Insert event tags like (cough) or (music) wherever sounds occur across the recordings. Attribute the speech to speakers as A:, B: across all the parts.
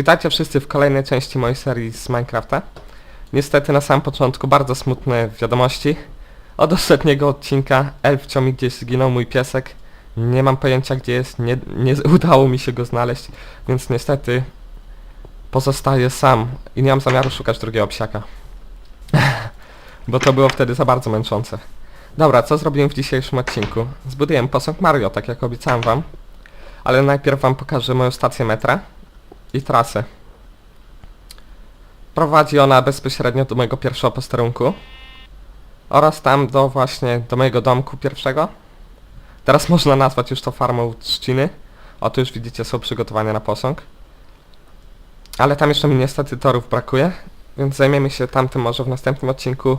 A: Witajcie wszyscy w kolejnej części mojej serii z Minecrafta. Niestety na samym początku bardzo smutne wiadomości. Od ostatniego odcinka Elfcio mi gdzieś zginął mój piesek. Nie mam pojęcia gdzie jest, nie, nie (laughs) udało mi się go znaleźć, więc niestety pozostaję sam i nie mam zamiaru szukać drugiego psiaka. (laughs) Bo to było wtedy za bardzo męczące. Dobra, co zrobiłem w dzisiejszym odcinku? Zbuduję posąg Mario, tak jak obiecałem wam. Ale najpierw wam pokażę moją stację metra i trasę. Prowadzi ona bezpośrednio do mojego pierwszego posterunku oraz tam do właśnie do mojego domku pierwszego. Teraz można nazwać już to farmą trzciny. O tu już widzicie są przygotowania na posąg. Ale tam jeszcze mi niestety torów brakuje, więc zajmiemy się tamtym może w następnym odcinku.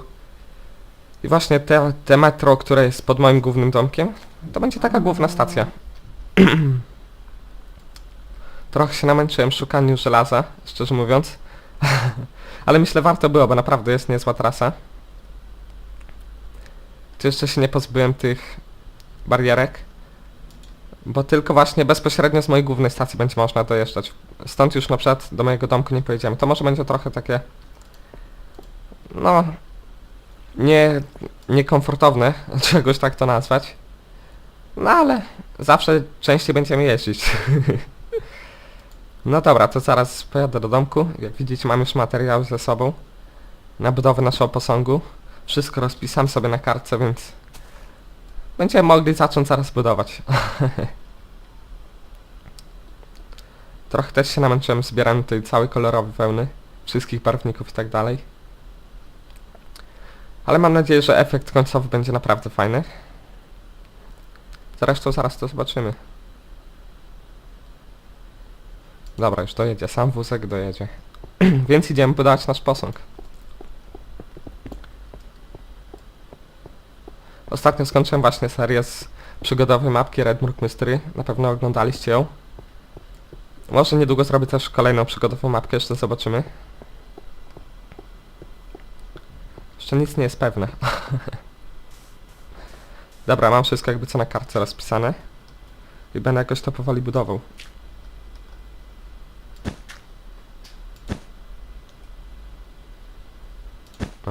A: I właśnie te, te metro, które jest pod moim głównym domkiem, to będzie taka główna stacja. (clears throat) Trochę się namęczyłem szukaniu żelaza, szczerze mówiąc. (laughs) Ale myślę warto było, bo naprawdę jest niezła trasa. Tu jeszcze się nie pozbyłem tych barierek. Bo tylko właśnie bezpośrednio z mojej głównej stacji będzie można dojeżdżać. Stąd już na przykład do mojego domku nie pojedziemy. To może będzie trochę takie... No... Nie... Niekomfortowne, (laughs) czegoś tak to nazwać. No ale zawsze częściej będziemy jeździć. (laughs) No dobra, to zaraz pojadę do domku. Jak widzicie mam już materiał ze sobą na budowę naszego posągu. Wszystko rozpisałem sobie na kartce, więc będziemy mogli zacząć zaraz budować. (laughs) Trochę też się namęczyłem zbierając tej całej kolorowej wełny, wszystkich barwników i tak dalej. Ale mam nadzieję, że efekt końcowy będzie naprawdę fajny. Zresztą zaraz to zobaczymy. Dobra, już dojedzie. Sam wózek dojedzie. (clears throat) Więc idziemy budować nasz posąg. Ostatnio skończyłem właśnie serię z przygodowej mapki Redmurk Mystery. Na pewno oglądaliście ją. Może niedługo zrobię też kolejną przygodową mapkę, jeszcze zobaczymy. Jeszcze nic nie jest pewne. (laughs) Dobra, mam wszystko jakby co na kartce rozpisane. I będę jakoś to powoli budował.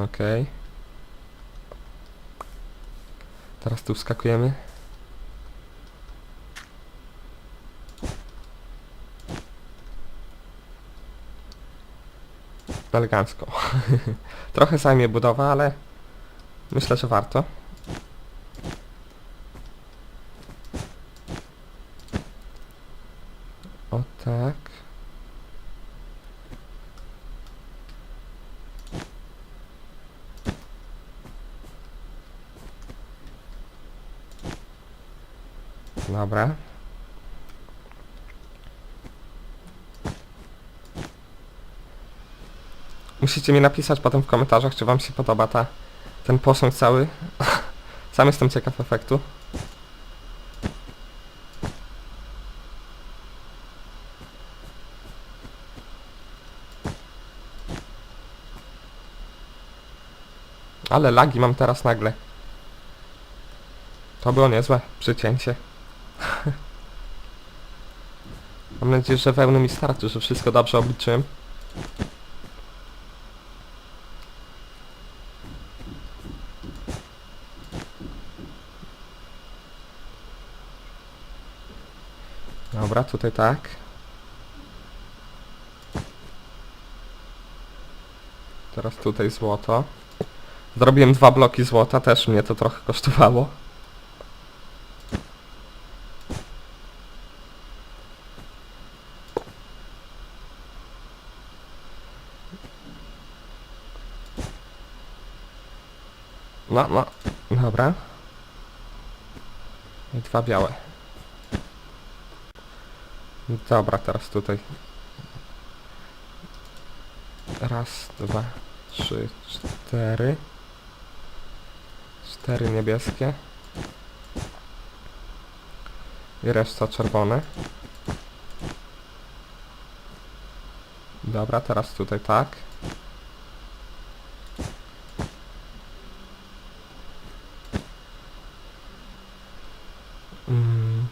A: Okej. Teraz tu wskakujemy. Elegancko. (laughs) Trochę zajmie budowa, ale myślę, że warto. O tak. Dobra. Musicie mi napisać potem w komentarzach, czy wam się podoba ta, ten posąg cały. (laughs) Sam jestem ciekaw efektu. Ale lagi mam teraz nagle. To było niezłe przycięcie. (laughs) Mam nadzieję, że wełny mi starczy, że wszystko dobrze obliczyłem. Dobra, tutaj tak. Teraz tutaj złoto. Zrobiłem dwa bloki złota, też mnie to trochę kosztowało. No, no, dobra. I dwa białe. Dobra, teraz tutaj. Raz, dwa, trzy, cztery. Cztery niebieskie. I reszta czerwone. Dobra, teraz tutaj tak. Mm.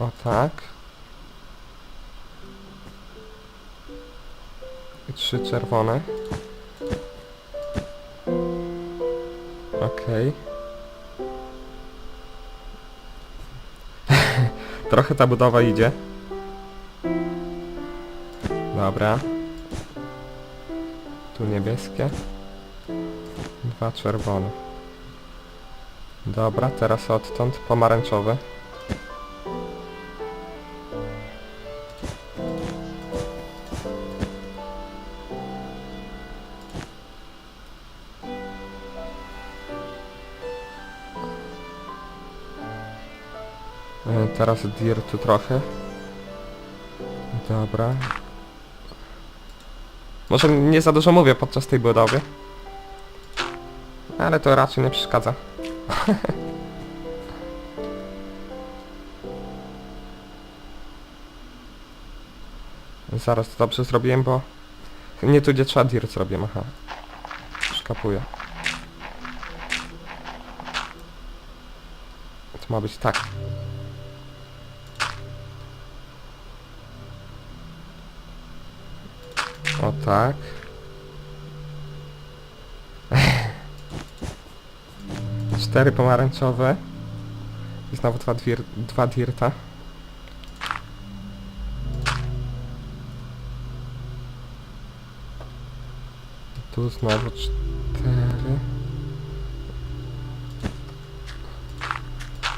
A: O tak. I trzy czerwone. Okej. (laughs) Trochę ta budowa idzie. Dobra. Tu niebieskie. Dwa czerwone. Dobra, teraz odtąd pomarańczowy. Teraz dirtu trochę. Dobra. Może nie za dużo mówię podczas tej budowy. Ale to raczej nie przeszkadza. (laughs) Zaraz to dobrze zrobiłem, bo... Nie tu gdzie trzeba dirt zrobiłem, aha. Szkapuję. To ma być tak. Tak. Cztery pomarańczowe. I znowu dwa, dwir dwa dirta. Tu znowu cztery.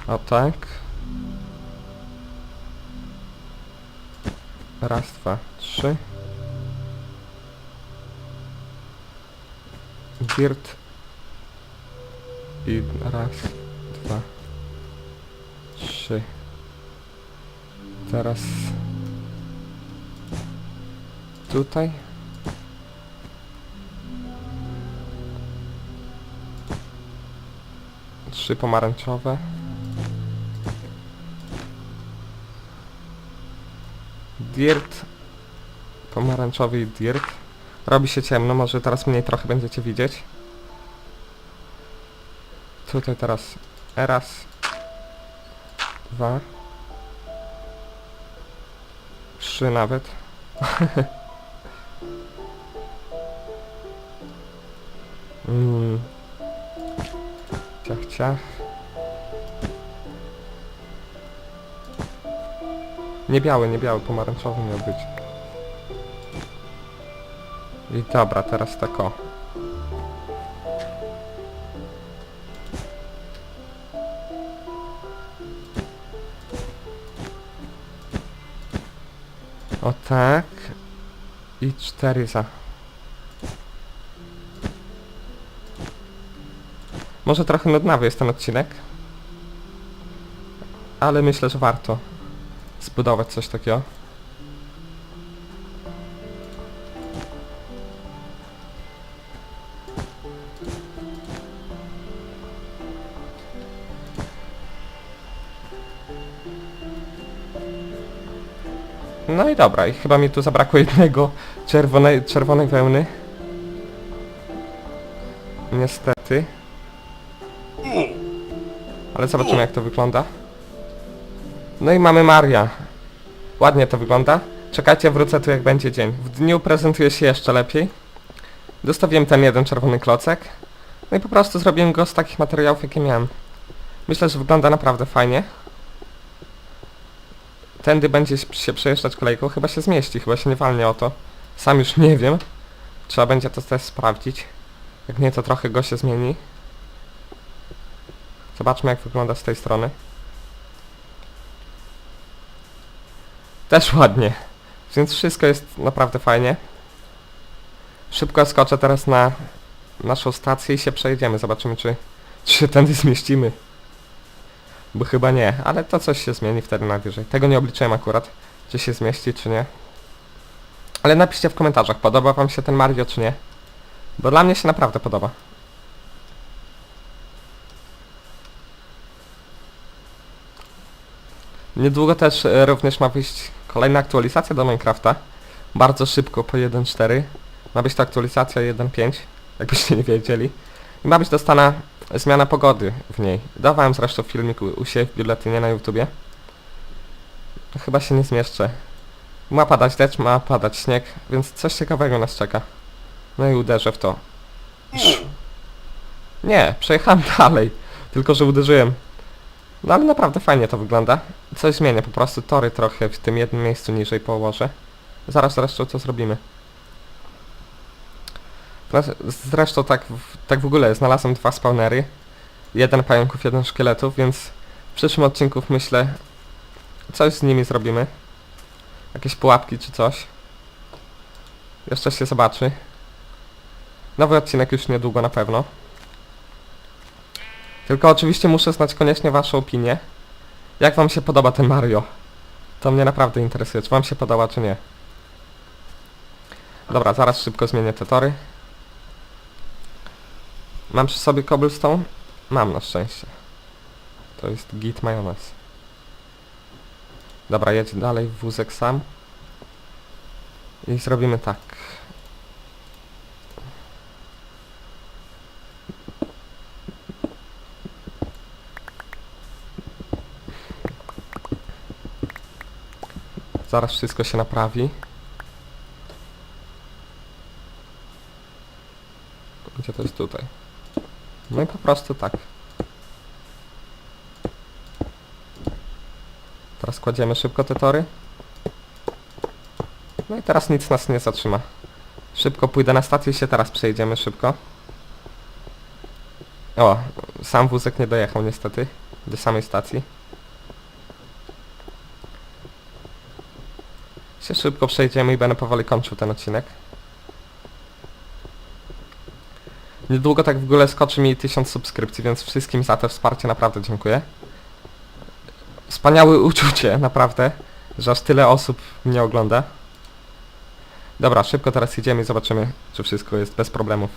A: O tak. Raz, dwa, trzy. Dirt. I raz, dwa, trzy. Teraz tutaj. Trzy pomarańczowe. Dirt. Pomarańczowy dirt. Robi się ciemno, może teraz mniej trochę będziecie widzieć. Tutaj teraz raz, dwa, trzy nawet. (laughs) mm. Ciach, ciach. Nie biały, nie biały, pomarańczowy miał być. I dobra, teraz tak o. O tak. I cztery za. Może trochę nudnawy jest ten odcinek. Ale myślę, że warto zbudować coś takiego. No i dobra, i chyba mi tu zabrakło jednego czerwonej, czerwonej wełny. Niestety. Ale zobaczymy jak to wygląda. No i mamy Maria. Ładnie to wygląda. Czekajcie, wrócę tu jak będzie dzień. W dniu prezentuje się jeszcze lepiej. Dostawiłem ten jeden czerwony klocek. No i po prostu zrobiłem go z takich materiałów jakie miałem. Myślę, że wygląda naprawdę fajnie. Tędy będzie się przejeżdżać kolejką, chyba się zmieści, chyba się nie walnie o to. Sam już nie wiem. Trzeba będzie to też sprawdzić. Jak nie, to trochę go się zmieni. Zobaczmy jak wygląda z tej strony. Też ładnie. Więc wszystko jest naprawdę fajnie. Szybko skoczę teraz na naszą stację i się przejedziemy. Zobaczymy czy, czy się tędy zmieścimy. Bo chyba nie, ale to coś się zmieni wtedy najwyżej. Tego nie obliczyłem akurat, czy się zmieści, czy nie. Ale napiszcie w komentarzach, podoba wam się ten Mario, czy nie. Bo dla mnie się naprawdę podoba. Niedługo też e, również ma wyjść kolejna aktualizacja do Minecrafta. Bardzo szybko, po 1.4. Ma być to aktualizacja 1.5, jakbyście nie wiedzieli. I ma być dostana zmiana pogody w niej. Dawałem zresztą filmik u, siebie w biuletynie na YouTubie. chyba się nie zmieszczę. Ma padać deszcz, ma padać śnieg, więc coś ciekawego nas czeka. No i uderzę w to. Nie, przejechałem (laughs) dalej. Tylko, że uderzyłem. No ale naprawdę fajnie to wygląda. Coś zmienię, po prostu tory trochę w tym jednym miejscu niżej położę. Zaraz zresztą to zrobimy. Zresztą tak w, tak w ogóle znalazłem dwa spawnery. Jeden pająków, jeden szkieletów, więc w przyszłym odcinku myślę coś z nimi zrobimy. Jakieś pułapki czy coś. Jeszcze się zobaczy. Nowy odcinek już niedługo na pewno. Tylko oczywiście muszę znać koniecznie waszą opinię. Jak wam się podoba ten Mario? To mnie naprawdę interesuje, czy wam się podoba, czy nie. Dobra, zaraz szybko zmienię te tory. Mam przy sobie cobblestone? Mam na szczęście. To jest git majonez. Dobra, jedź dalej wózek sam. I zrobimy tak. Zaraz wszystko się naprawi. Gdzie to jest tutaj? No i po prostu tak. Teraz kładziemy szybko te tory. No i teraz nic nas nie zatrzyma. Szybko pójdę na stację i się teraz przejdziemy szybko. O, sam wózek nie dojechał niestety do samej stacji. Się szybko przejdziemy i będę powoli kończył ten odcinek. Niedługo tak w ogóle skoczy mi 1000 subskrypcji, więc wszystkim za to wsparcie naprawdę dziękuję. Wspaniałe uczucie, naprawdę, że aż tyle osób mnie ogląda. Dobra, szybko teraz idziemy i zobaczymy, czy wszystko jest bez problemów.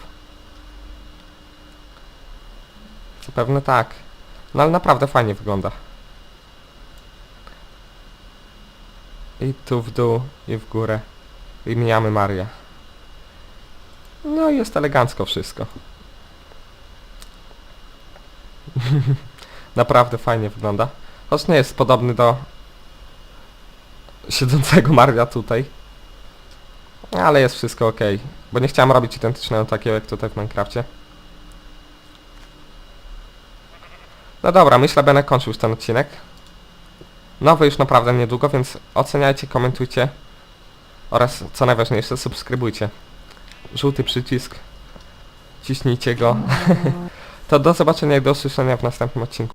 A: Zapewne tak. No ale naprawdę fajnie wygląda. I tu w dół, i w górę. I mijamy Marię. I jest elegancko wszystko. (laughs) Naprawdę fajnie wygląda. Choć nie jest podobny do siedzącego Maria tutaj. Ale jest wszystko ok. Bo nie chciałem robić identycznego takiego jak tutaj w Minecrafcie. No dobra, myślę będę kończył już ten odcinek. Nowy już naprawdę niedługo, więc oceniajcie, komentujcie oraz co najważniejsze subskrybujcie. Żółty przycisk. Ciśnijcie go. (laughs) to do zobaczenia i do usłyszenia w następnym odcinku.